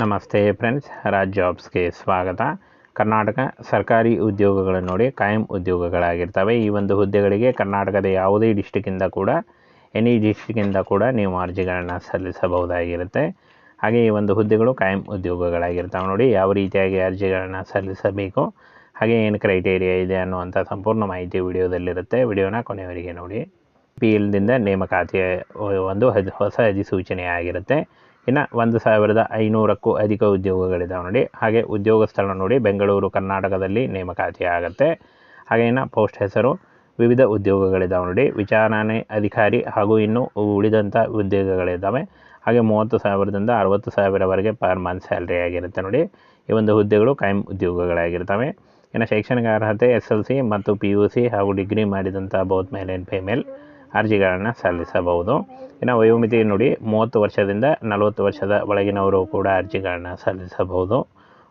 ನಮಸ್ತೆ ಫ್ರೆಂಡ್ಸ್ ರಾಜ್ ಜಾಬ್ಸ್ಗೆ ಸ್ವಾಗತ. ಕರ್ನಾಟಕ ಸರ್ಕಾರಿ ಉದ್ಯೋಗಗಳನ್ನು ನೋಡಿ, ಕಾಯಂ ಉದ್ಯೋಗಗಳಾಗಿರ್ತವೆ. ಈ ಒಂದು ಹುದ್ದೆಗಳಿಗೆ ಕರ್ನಾಟಕದ ಯಾವುದೇ ಡಿಸ್ಟಿಕ್ಕಿಂದ ಕೂಡ ಎನಿ ಡಿಸ್ಟಿಕ್ಕಿಂದ ಕೂಡ ನೀವು ಅರ್ಜಿಗಳನ್ನು ಸಲ್ಲಿಸಬಹುದಾಗಿರುತ್ತೆ. ಹಾಗೆ ಈ ಒಂದು ಹುದ್ದೆಗಳು ಕಾಯಂ ಉದ್ಯೋಗಗಳಾಗಿರ್ತವೆ ನೋಡಿ, ಯಾವ ರೀತಿಯಾಗಿ ಅರ್ಜಿಗಳನ್ನು ಸಲ್ಲಿಸಬೇಕು, ಹಾಗೆ ಏನು ಕ್ರೈಟೇರಿಯಾ ಇದೆ ಅನ್ನುವಂಥ ಸಂಪೂರ್ಣ ಮಾಹಿತಿ ವಿಡಿಯೋದಲ್ಲಿರುತ್ತೆ. ವಿಡಿಯೋನ ಕೊನೆಯವರಿಗೆ ನೋಡಿ. ಪಿ ಎಲ್ದಿಂದ ನೇಮಕಾತಿಯ ಒಂದು ಹೊಸ ಅಧಿಸೂಚನೆ ಆಗಿರುತ್ತೆ. ಇನ್ನು ಒಂದು ಸಾವಿರದ ಐನೂರಕ್ಕೂ ಅಧಿಕ ಉದ್ಯೋಗಗಳಿದಾವೆ ನೋಡಿ. ಹಾಗೆ ಉದ್ಯೋಗ ಸ್ಥಳ ನೋಡಿ, ಬೆಂಗಳೂರು, ಕರ್ನಾಟಕದಲ್ಲಿ ನೇಮಕಾತಿ ಆಗುತ್ತೆ. ಹಾಗೆ ಇನ್ನು ಪೋಸ್ಟ್ ಹೆಸರು, ವಿವಿಧ ಉದ್ಯೋಗಗಳಿದಾವೆ ನೋಡಿ. ವಿಚಾರಣೆ ಅಧಿಕಾರಿ ಹಾಗೂ ಇನ್ನು ಉಳಿದಂಥ ಉದ್ಯೋಗಗಳಿದ್ದಾವೆ ಹಾಗೆ ಮೂವತ್ತು ಸಾವಿರದಿಂದ ಅರವತ್ತು ಸಾವಿರವರೆಗೆ ಪರ್ ಮಂತ್ ಸ್ಯಾಲ್ರಿ ಆಗಿರುತ್ತೆ ನೋಡಿ. ಈ ಒಂದು ಹುದ್ದೆಗಳು ಕಾಯಂ ಉದ್ಯೋಗಗಳಾಗಿರ್ತವೆ. ಇನ್ನು ಶೈಕ್ಷಣಿಕ ಅರ್ಹತೆ, ಎಸ್ ಎಲ್ ಸಿ ಮತ್ತು ಪಿ ಯು ಸಿ ಹಾಗೂ ಡಿಗ್ರಿ ಮಾಡಿದಂಥ ಬೌತ್ ಮೇಲ್ ಆ್ಯಂಡ್ ಫಿಮೇಲ್ ಅರ್ಜಿಗಳನ್ನು ಸಲ್ಲಿಸಬಹುದು. ಇನ್ನು ವಯೋಮಿತಿ ನೋಡಿ ಮೂವತ್ತು ವರ್ಷದಿಂದ ನಲವತ್ತು ವರ್ಷದ ಒಳಗಿನವರು ಕೂಡ ಅರ್ಜಿಗಳನ್ನು ಸಲ್ಲಿಸಬಹುದು.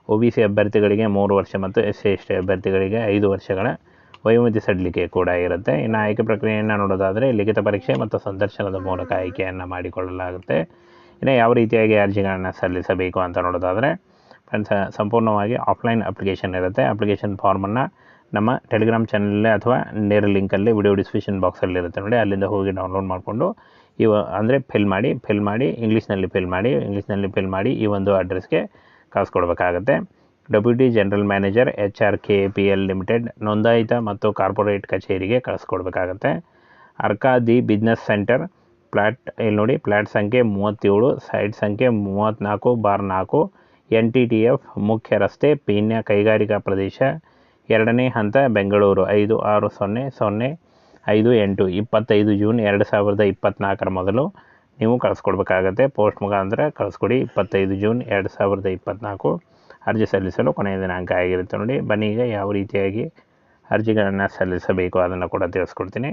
ಒ ಬಿ ಸಿ ಅಭ್ಯರ್ಥಿಗಳಿಗೆ ಮೂರು ವರ್ಷ ಮತ್ತು ಎಸ್ ಸಿ ಎಸ್ ಟಿ ಅಭ್ಯರ್ಥಿಗಳಿಗೆ ಐದು ವರ್ಷಗಳ ವಯೋಮಿತಿ ಸಡಿಲಿಕೆ ಕೂಡ ಇರುತ್ತೆ. ಇನ್ನು ಆಯ್ಕೆ ಪ್ರಕ್ರಿಯೆಯನ್ನು ನೋಡೋದಾದರೆ ಲಿಖಿತ ಪರೀಕ್ಷೆ ಮತ್ತು ಸಂದರ್ಶನದ ಮೂಲಕ ಆಯ್ಕೆಯನ್ನು ಮಾಡಿಕೊಳ್ಳಲಾಗುತ್ತೆ. ಇನ್ನು ಯಾವ ರೀತಿಯಾಗಿ ಅರ್ಜಿಗಳನ್ನು ಸಲ್ಲಿಸಬೇಕು ಅಂತ ನೋಡೋದಾದರೆ ಫ್ರೆಂಡ್ಸ್ ಸಂಪೂರ್ಣವಾಗಿ ಆಫ್ಲೈನ್ ಅಪ್ಲಿಕೇಶನ್ ಇರುತ್ತೆ. ಅಪ್ಲಿಕೇಶನ್ ಫಾರ್ಮನ್ನು ನಮ್ಮ ಟೆಲಿಗ್ರಾಮ್ ಚಾನಲಲ್ಲೇ ಅಥವಾ ನೇರ ಲಿಂಕಲ್ಲಿ ವಿಡಿಯೋ ಡಿಸ್ಕ್ರಿಪ್ಷನ್ ಬಾಕ್ಸಲ್ಲಿರುತ್ತೆ ನೋಡಿ, ಅಲ್ಲಿಂದ ಹೋಗಿ ಡೌನ್ಲೋಡ್ ಮಾಡಿಕೊಂಡು ಇವ ಅಂದರೆ ಫಿಲ್ ಮಾಡಿ ಫಿಲ್ ಮಾಡಿ ಇಂಗ್ಲೀಷ್ನಲ್ಲಿ ಫಿಲ್ ಮಾಡಿ ಇಂಗ್ಲೀಷ್ನಲ್ಲಿ ಫಿಲ್ ಮಾಡಿ ಈ ಒಂದು ಅಡ್ರೆಸ್ಗೆ ಕಳಿಸ್ಕೊಡ್ಬೇಕಾಗತ್ತೆ deputy general manager H R K P L limited ನೋಂದಾಯಿತ ಮತ್ತು ಕಾರ್ಪೊರೇಟ್ ಕಚೇರಿಗೆ ಕಳಿಸ್ಕೊಡ್ಬೇಕಾಗತ್ತೆ Arka the business centre flat ಇಲ್ಲಿ ನೋಡಿ ಫ್ಲ್ಯಾಟ್ ಸಂಖ್ಯೆ ಮೂವತ್ತೇಳು ಸೈಟ್ ಸಂಖ್ಯೆ ಮೂವತ್ತ್ನಾಲ್ಕು ಬಾರ್ ನಾಲ್ಕು ಎನ್ ಟಿ ಟಿ ಎಫ್ ಮುಖ್ಯ ರಸ್ತೆ, ಪೀಣ್ಯ ಕೈಗಾರಿಕಾ ಪ್ರದೇಶ ಎರಡನೇ ಹಂತ ಬೆಂಗಳೂರು, ಐದು, ಆರು, ಸೊನ್ನೆ ಸೊನ್ನೆ, ಐದು, ಎಂಟು, ಇಪ್ಪತ್ತೈದು ಜೂನ್ ಎರಡು ಸಾವಿರದ ಇಪ್ಪತ್ತ್ನಾಲ್ಕರ ಮೊದಲು ನೀವು ಕಳಿಸ್ಕೊಡ್ಬೇಕಾಗತ್ತೆ. ಪೋಸ್ಟ್ ಮುಖಾಂತರ ಕಳಿಸ್ಕೊಡಿ. ಇಪ್ಪತ್ತೈದು ಜೂನ್ ಎರಡು ಸಾವಿರದ ಇಪ್ಪತ್ತ್ನಾಲ್ಕು ಅರ್ಜಿ ಸಲ್ಲಿಸಲು ಕೊನೆಯ ದಿನಾಂಕ ಆಗಿರುತ್ತೆ ನೋಡಿ. ಬನ್ನಿ ಈಗ ಯಾವ ರೀತಿಯಾಗಿ ಅರ್ಜಿಗಳನ್ನು ಸಲ್ಲಿಸಬೇಕು ಅದನ್ನು ಕೂಡ ತಿಳಿಸ್ಕೊಡ್ತೀನಿ.